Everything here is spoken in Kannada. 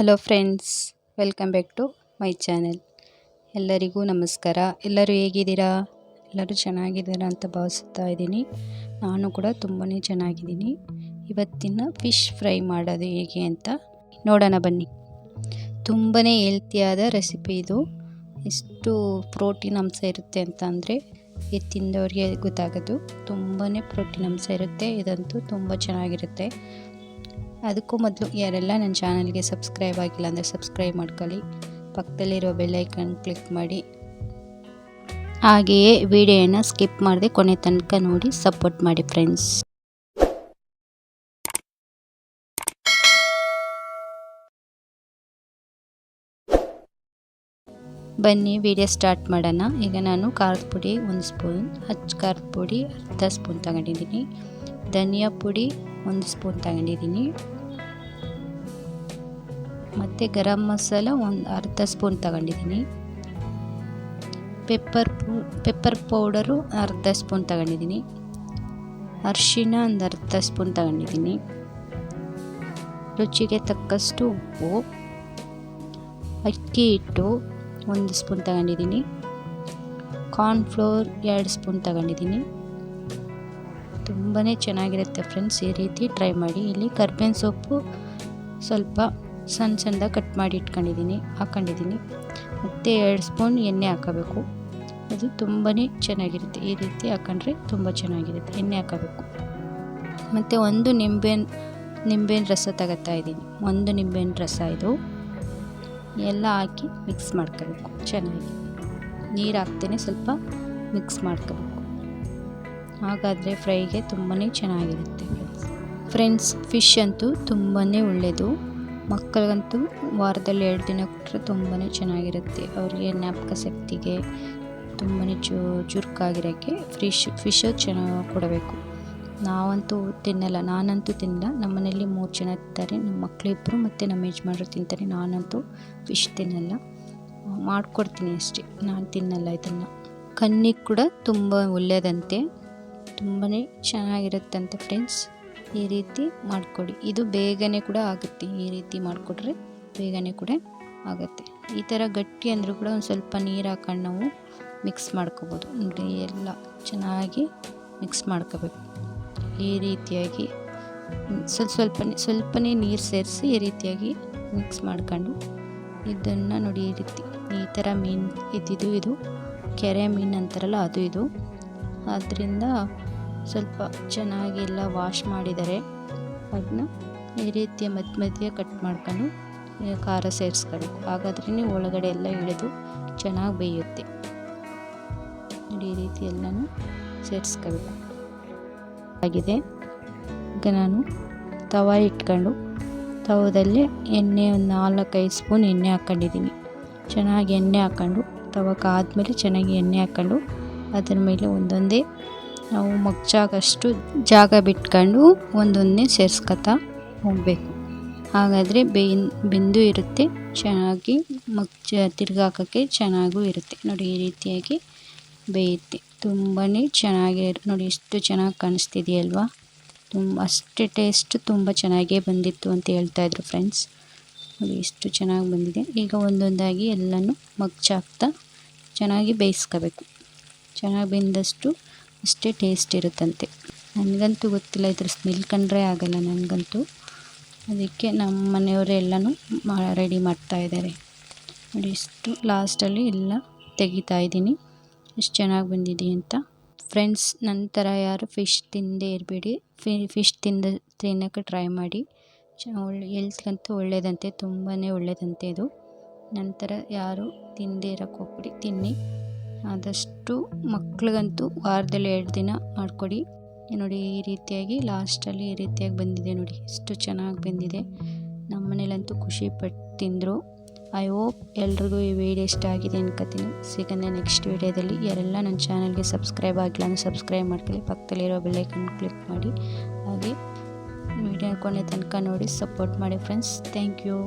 Hello friends welcome back to my channel ಎಲ್ಲರಿಗೂ ನಮಸ್ಕಾರ. ಎಲ್ಲರೂ ಹೇಗಿದ್ದೀರಾ? ಎಲ್ಲರೂ ಚೆನ್ನಾಗಿದ್ದೀರಾ ಅಂತ ಭಾವಿಸ್ತಾ ಇದ್ದೀನಿ. ನಾನು ಕೂಡ ತುಂಬಾ ಚೆನ್ನಾಗಿದ್ದೀನಿ. ಇವತ್ತಿನ ಫಿಶ್ ಫ್ರೈ ಮಾಡೋದು ಹೇಗೆ ಅಂತ ನೋಡೋಣ ಬನ್ನಿ. ತುಂಬಾ ಹೆಲ್ತಿಯಾದ ರೆಸಿಪಿ ಇದು. ಎಷ್ಟು ಪ್ರೋಟೀನ್ ಅಂಶ ಇರುತ್ತೆ ಅಂತ ಅಂದರೆ ಇದು ತಿಂದವ್ರಿಗೆ ಗೊತ್ತಾಗೋದು. ತುಂಬಾ ಪ್ರೋಟೀನ್ ಅಂಶ ಇರುತ್ತೆ. ಇದಂತೂ ತುಂಬ ಚೆನ್ನಾಗಿರುತ್ತೆ. ಅದಕ್ಕೂ ಮೊದಲು ಯಾರೆಲ್ಲ ನನ್ನ ಚಾನಲ್ಗೆ ಸಬ್ಸ್ಕ್ರೈಬ್ ಆಗಿಲ್ಲ ಅಂದರೆ ಸಬ್ಸ್ಕ್ರೈಬ್ ಮಾಡ್ಕೊಳ್ಳಿ. ಪಕ್ಕದಲ್ಲಿರೋ ಬೆಲ್ಲೈಕನ್ ಕ್ಲಿಕ್ ಮಾಡಿ. ಹಾಗೆಯೇ ವಿಡಿಯೋನ ಸ್ಕಿಪ್ ಮಾಡದೆ ಕೊನೆ ತನಕ ನೋಡಿ ಸಪೋರ್ಟ್ ಮಾಡಿ ಫ್ರೆಂಡ್ಸ್. ಬನ್ನಿ ವಿಡಿಯೋ ಸ್ಟಾರ್ಟ್ ಮಾಡೋಣ. ಈಗ ನಾನು ಖಾರದ ಪುಡಿ ಒಂದು ಸ್ಪೂನ್ ಹಚ್ಚ ಖಾರದ ಪುಡಿ, ಅರ್ಧ ಸ್ಪೂನ್ ತಗೊಂಡಿದ್ದೀನಿ. ಧನಿಯಾ ಪುಡಿ ಒಂದು ಸ್ಪೂನ್ ತಗೊಂಡಿದ್ದೀನಿ. ಮತ್ತು ಗರಂ ಮಸಾಲ ಒಂದು ಅರ್ಧ ಸ್ಪೂನ್ ತಗೊಂಡಿದ್ದೀನಿ. ಪೆಪ್ಪರ್ ಪೆಪ್ಪರ್ ಪೌಡರು ಅರ್ಧ ಸ್ಪೂನ್ ತಗೊಂಡಿದ್ದೀನಿ. ಅರಿಶಿನ ಒಂದು ಅರ್ಧ ಸ್ಪೂನ್ ತಗೊಂಡಿದ್ದೀನಿ. ರುಚಿಗೆ ತಕ್ಕಷ್ಟು ಉಪ್ಪು. ಅಕ್ಕಿ ಹಿಟ್ಟು ಒಂದು ಸ್ಪೂನ್ ತಗೊಂಡಿದ್ದೀನಿ. ಕಾರ್ನ್ಫ್ಲೋರ್ ಎರಡು ಸ್ಪೂನ್ ತಗೊಂಡಿದ್ದೀನಿ. ತುಂಬಾ ಚೆನ್ನಾಗಿರುತ್ತೆ ಫ್ರೆಂಡ್ಸ್ ಈ ರೀತಿ ಟ್ರೈ ಮಾಡಿ. ಇಲ್ಲಿ ಕರ್ಬೇವಿನ ಸೊಪ್ಪು ಸ್ವಲ್ಪ ಸಣ್ಣ ಸಣ್ಣದಾಗಿ ಕಟ್ ಮಾಡಿ ಇಟ್ಕೊಂಡಿದ್ದೀನಿ, ಹಾಕೊಂಡಿದ್ದೀನಿ. ಮತ್ತು ಎರಡು ಸ್ಪೂನ್ ಎಣ್ಣೆ ಹಾಕೋಬೇಕು. ಅದು ತುಂಬಾ ಚೆನ್ನಾಗಿರುತ್ತೆ. ಈ ರೀತಿ ಹಾಕೊಂಡ್ರೆ ತುಂಬ ಚೆನ್ನಾಗಿರುತ್ತೆ. ಎಣ್ಣೆ ಹಾಕೋಬೇಕು. ಮತ್ತು ಒಂದು ನಿಂಬೆಹಣ್ಣು ನಿಂಬೆಹಣ್ಣು ರಸ ತಗೋತಾ ಇದ್ದೀನಿ. ಒಂದು ನಿಂಬೆಹಣ್ಣು ರಸ ಇದು. ಎಲ್ಲ ಹಾಕಿ ಮಿಕ್ಸ್ ಮಾಡ್ಕೋಬೇಕು. ಚೆನ್ನಾಗಿ. ನೀರು ಹಾಕ್ತೇನೆ ಸ್ವಲ್ಪ ಮಿಕ್ಸ್ ಮಾಡ್ಕೋಬೇಕು. ಹಾಗಾದರೆ ಫ್ರೈಗೆ ತುಂಬಾ ಚೆನ್ನಾಗಿರುತ್ತೆ. ಫ್ರೆಂಡ್ಸ್, ಫಿಶ್ ಅಂತೂ ತುಂಬಾ ಒಳ್ಳೆಯದು ಮಕ್ಕಳಿಗಂತೂ ವಾರದಲ್ಲಿ ಎರಡು ದಿನ ಕೊಟ್ಟರೆ ತುಂಬಾ ಚೆನ್ನಾಗಿರುತ್ತೆ. ಅವರಿಗೆ ಜ್ಞಾಪಕ ಶಕ್ತಿಗೆ ತುಂಬಾ ಚು, ಚುರುಕಾಗಿರೋಕ್ಕೆ ಫಿಶ್ ಫಿಶು ಚೆನ್ನಾಗಿ ಕೊಡಬೇಕು. ನಾವಂತೂ ತಿನ್ನಲ್ಲ, ನಾನಂತೂ ತಿನ್ನಲ್ಲ. ನಮ್ಮ ಮನೇಲಿ ಮೂರು ಜನ ತಿಂತಾರೆ ನಮ್ಮ ಮಕ್ಕಳಿಬ್ಬರು ಮತ್ತು ನಮ್ಮ ಯಜಮಾನರು ತಿಂತಾರೆ. ನಾನಂತೂ ಫಿಶ್ ತಿನ್ನಲ್ಲ. ಮಾಡಿಕೊಡ್ತೀನಿ ಅಷ್ಟೇ. ನಾನು ತಿನ್ನಲ್ಲ ಇದನ್ನು. ಕಣ್ಣಿಗೆ ಕೂಡ ತುಂಬ ಒಳ್ಳೆಯದಂತೆ ತುಂಬಾ ಚೆನ್ನಾಗಿರುತ್ತಂತೆ ಫ್ರೆಂಡ್ಸ್. ಈ ರೀತಿ ಮಾಡಿಕೊಡಿ. ಇದು ಬೇಗನೆ ಕೂಡ ಆಗುತ್ತೆ. ಈ ರೀತಿ ಮಾಡಿಕೊಟ್ರೆ ಬೇಗನೆ ಕೂಡ ಆಗುತ್ತೆ. ಈ ಥರ ಗಟ್ಟಿ ಅಂದರೂ ಕೂಡ ಒಂದು ಸ್ವಲ್ಪ ನೀರು ಹಾಕೊಂಡು ನಾವು ಮಿಕ್ಸ್ ಮಾಡ್ಕೋಬೋದು. ನೋಡಿ, ಎಲ್ಲ ಚೆನ್ನಾಗಿ ಮಿಕ್ಸ್ ಮಾಡ್ಕೋಬೇಕು. ಈ ರೀತಿಯಾಗಿ ಸ್ವಲ್ಪ ಸ್ವಲ್ಪನೇ ಸ್ವಲ್ಪನೇ ನೀರು ಸೇರಿಸಿ ಈ ರೀತಿಯಾಗಿ ಮಿಕ್ಸ್ ಮಾಡ್ಕೊಂಡು ಇದನ್ನು ನೋಡಿ ಈ ರೀತಿ, ಈ ಥರ ಮೀನು ಇದ್ದಿದ್ದು ಇದು ಕೆರೆ ಮೀನು ಅಂತಾರಲ್ಲ, ಅದು ಇದು. ಆದ್ದರಿಂದ ಸ್ವಲ್ಪ ಚೆನ್ನಾಗಿ ಎಲ್ಲ ವಾಶ್ ಮಾಡಿದ್ದಾರೆ ಅದನ್ನ ಈ ರೀತಿಯ ಮಧ್ಯ ಮಧ್ಯ ಕಟ್ ಮಾಡ್ಕೊಂಡು ಖಾರ ಸೇರಿಸ್ಕೊಳ್ಬೇಕು ಹಾಗಾದ್ರೇ ಒಳಗಡೆ ಎಲ್ಲ ಇಳಿದು ಚೆನ್ನಾಗಿ ಬೇಯುತ್ತೆ. ನೋಡಿ ಈ ರೀತಿ ಎಲ್ಲನೂ ಸೇರಿಸ್ಕೊಳ್ಬೇಕು ಆಗಿದೆ. ಈಗ ನಾನು ತವ ಇಟ್ಕೊಂಡು ತವದಲ್ಲಿ ಎಣ್ಣೆ ಒಂದು ನಾಲ್ಕೈದು ಸ್ಪೂನ್ ಎಣ್ಣೆ ಹಾಕ್ಕೊಂಡಿದ್ದೀನಿ. ಚೆನ್ನಾಗಿ ಎಣ್ಣೆ ಹಾಕ್ಕೊಂಡು ತವ ಆದಮೇಲೆ ಚೆನ್ನಾಗಿ ಎಣ್ಣೆ ಹಾಕ್ಕೊಂಡು ಅದ್ರ ಮೇಲೆ ಒಂದೊಂದೇ ನಾವು ಮಗ್ಚಾಗಷ್ಟು ಜಾಗ ಬಿಟ್ಕೊಂಡು ಒಂದೊಂದೇ ಸೇರಿಸ್ಕೊತಾ ಹೋಗಬೇಕು. ಹಾಗಾದರೆ ಬೇನ್, ಬೆಂದು ಇರುತ್ತೆ, ಚೆನ್ನಾಗಿ ಮಗ್ಚ, ತಿರ್ಗಾಕೋಕ್ಕೆ ಚೆನ್ನಾಗೂ ಇರುತ್ತೆ. ನೋಡಿ ಈ ರೀತಿಯಾಗಿ ಬೇಯುತ್ತೆ. ತುಂಬಾ ಚೆನ್ನಾಗಿ ನೋಡಿ ಎಷ್ಟು ಚೆನ್ನಾಗಿ ಕಾಣಿಸ್ತಿದೆಯಲ್ವಾ? ತುಂಬ, ಅಷ್ಟೇ ಟೇಸ್ಟ್ ತುಂಬ ಚೆನ್ನಾಗೇ ಬಂದಿತ್ತು ಅಂತ ಹೇಳ್ತಾಯಿದ್ರು ಫ್ರೆಂಡ್ಸ್. ನೋಡಿ ಎಷ್ಟು ಚೆನ್ನಾಗಿ ಬಂದಿದೆ. ಈಗ ಒಂದೊಂದಾಗಿ ಎಲ್ಲನೂ ಮಗ್ಚಾಕ್ತಾ ಚೆನ್ನಾಗಿ ಬೇಯಿಸ್ಕೋಬೇಕು. ಚೆನ್ನಾಗಿ ಬೆಂದಷ್ಟು ಅಷ್ಟೇ ಟೇಸ್ಟ್ ಇರುತ್ತಂತೆ. ನನಗಂತೂ ಗೊತ್ತಿಲ್ಲ, ಇದ್ರ ಸ್ಮೆಲ್ ಕಂಡ್ರೆ ಆಗಲ್ಲ ನನಗಂತೂ. ಅದಕ್ಕೆ ನಮ್ಮ ಮನೆಯವರೇ ಎಲ್ಲನೂ ರೆಡಿ ಮಾಡ್ತಾಯಿದ್ದಾರೆ ನೋಡಿ, ಇಷ್ಟು ಲಾಸ್ಟಲ್ಲಿ ಎಲ್ಲ ತೆಗಿತಾ ಇದ್ದೀನಿ. ಎಷ್ಟು ಚೆನ್ನಾಗಿ ಬಂದಿದೆ ಅಂತ. ಫ್ರೆಂಡ್ಸ್ ನಂತರ ಯಾರು ಫಿಶ್ ತಿಂದೇ ಇರಬೇಡಿ. ಫಿಶ್ ತಿಂದ ತಿನ್ನೋಕ್ಕೆ ಟ್ರೈ ಮಾಡಿ. ಒಳ್ಳೆ ಹೆಲ್ತ್ಗಂತೂ ಒಳ್ಳೆಯದಂತೆ ತುಂಬಾ ಒಳ್ಳೆಯದಂತೆ ಇದು. ನಂತರ ಯಾರು ತಿಂದೇ ಇರೋಕ್ಕೆ ಹೋಗ್ಬಿಡಿ ತಿನ್ನಿ. ಆದಷ್ಟು ಮಕ್ಳಿಗಂತೂ ವಾರದಲ್ಲಿ ಎರಡು ದಿನ ಮಾಡಿಕೊಡಿ. ನೋಡಿ, ಈ ರೀತಿಯಾಗಿ ಲಾಸ್ಟಲ್ಲಿ ಈ ರೀತಿಯಾಗಿ ಬಂದಿದೆ ನೋಡಿ. ಎಷ್ಟು ಚೆನ್ನಾಗಿ ಬಂದಿದೆ. ನಮ್ಮ ಮನೇಲಂತೂ ಖುಷಿ ಪಟ್ಟು ತಿಂದರು ಐ ಹೋಪ್ ಎಲ್ರಿಗೂ ಈ ವಿಡಿಯೋ ಇಷ್ಟ ಆಗಿದೆ ಅನ್ಕೋತೀನಿ. ಸಿಗಂದೆ ನೆಕ್ಸ್ಟ್ ವೀಡಿಯೋದಲ್ಲಿ ಯಾರೆಲ್ಲ ನನ್ನ ಚಾನಲ್ಗೆ ಸಬ್ಸ್ಕ್ರೈಬ್ ಆಗಿಲ್ಲ ಅಂದರೆ ಸಬ್ಸ್ಕ್ರೈಬ್ ಮಾಡ್ಕೊಳ್ಳಿ. ಪಕ್ಕದಲ್ಲಿರೋ ಬೆಲ್ಲೈಕನ್ ಕ್ಲಿಕ್ ಮಾಡಿ. ಹಾಗೆ ವಿಡಿಯೋ ಕೊನೆ ತನಕ ನೋಡಿ ಸಪೋರ್ಟ್ ಮಾಡಿ ಫ್ರೆಂಡ್ಸ್ ಥ್ಯಾಂಕ್ ಯು